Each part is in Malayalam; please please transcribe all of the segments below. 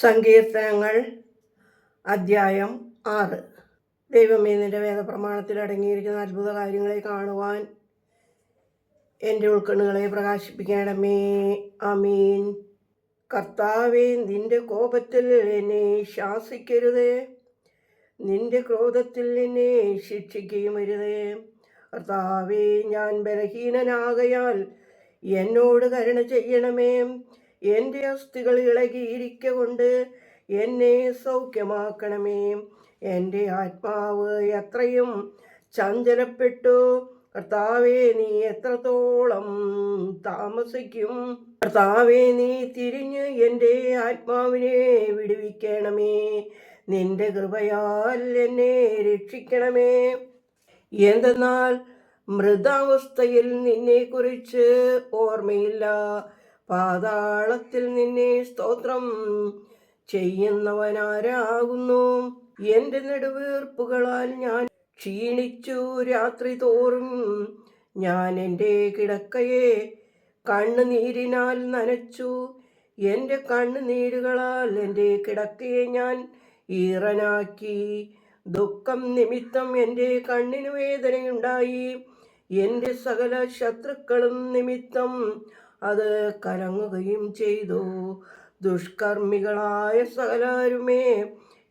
സങ്കീർത്തനങ്ങൾ അദ്ധ്യായം ആറ്. ദൈവമേ നിന്റെ വേദപ്രമാണത്തിൽ അടങ്ങിയിരിക്കുന്ന അത്ഭുത കാര്യങ്ങളെ കാണുവാൻ എന്റെ ഉൾക്കണ്ണുകളെ പ്രകാശിപ്പിക്കണമേ. അമീൻ കർത്താവേ നിന്റെ കോപത്തിൽ എന്നെ ശാസിക്കരുതേ. നിന്റെ ക്രോധത്തിൽ എന്നെ ശിക്ഷിക്കുകയും അരുതേ കർത്താവേ ഞാൻ ബലഹീനനാകയാൽ എന്നോട് കരുണ ചെയ്യണമേ. എന്റെ അസ്ഥികൾ ഇളകിയിരിക്ക കൊണ്ട് എന്നെ സൗഖ്യമാക്കണമേ. എന്റെ ആത്മാവ് എത്രയും ചഞ്ചലപ്പെട്ടു. കർത്താവേ നീ എത്രത്തോളം താമസിക്കും. കർത്താവേ നീ തിരിഞ്ഞ് എന്റെ ആത്മാവിനെ വിടുവിക്കണമേ. നിന്റെ കൃപയാൽ എന്നെ രക്ഷിക്കണമേ. എന്തെന്നാൽ മൃതാവസ്ഥയിൽ നിന്നെക്കുറിച്ച് ഓർമ്മയില്ല. പാതാളത്തിൽ നിന്നെ സ്തോത്രം. ചെയ്യുന്നവനാരാകുന്നു? എന്റെ നെടുവീർപ്പുകളാൽ ഞാൻ ക്ഷീണിച്ചു രാത്രി തോറും. ഞാൻ എന്റെ കിടക്കയെ കണ്ണുനീരിനാൽ നനച്ചു. എന്റെ കണ്ണുനീരുകളാൽ എന്റെ കിടക്കയെ ഞാൻ ഈറനാക്കി. ദുഃഖം നിമിത്തം എന്റെ കണ്ണിനു വേദനയുണ്ടായി. എന്റെ സകല ശത്രുക്കളും നിമിത്തം അത് കലങ്ങുകയും ചെയ്തു. ദുഷ്കർമ്മികളായ സകലരുമേ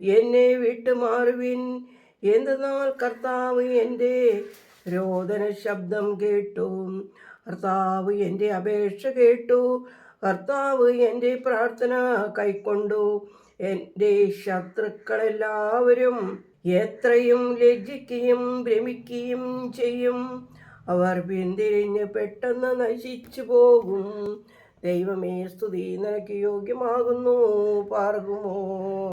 എന്നെ വിട്ടുമാറുവിൻ. എന്തെന്നാൽ കർത്താവ് എന്റെ രോദന ശബ്ദം കേട്ടു? കർത്താവ് എന്റെ അപേക്ഷ കേട്ടു. കർത്താവ് എന്റെ പ്രാർത്ഥന കൈക്കൊണ്ടു. എന്റെ ശത്രുക്കളെല്ലാവരും എത്രയും ലജ്ജിക്കുകയും ഭ്രമിക്കുകയും ചെയ്യും. അവർ പിന്തിരിഞ്ഞ് പെട്ടെന്ന് നശിച്ചു പോകും. ദൈവമേ സ്തുതി. നിനക്ക് യോഗ്യമാകുന്നു. പാർകുമോ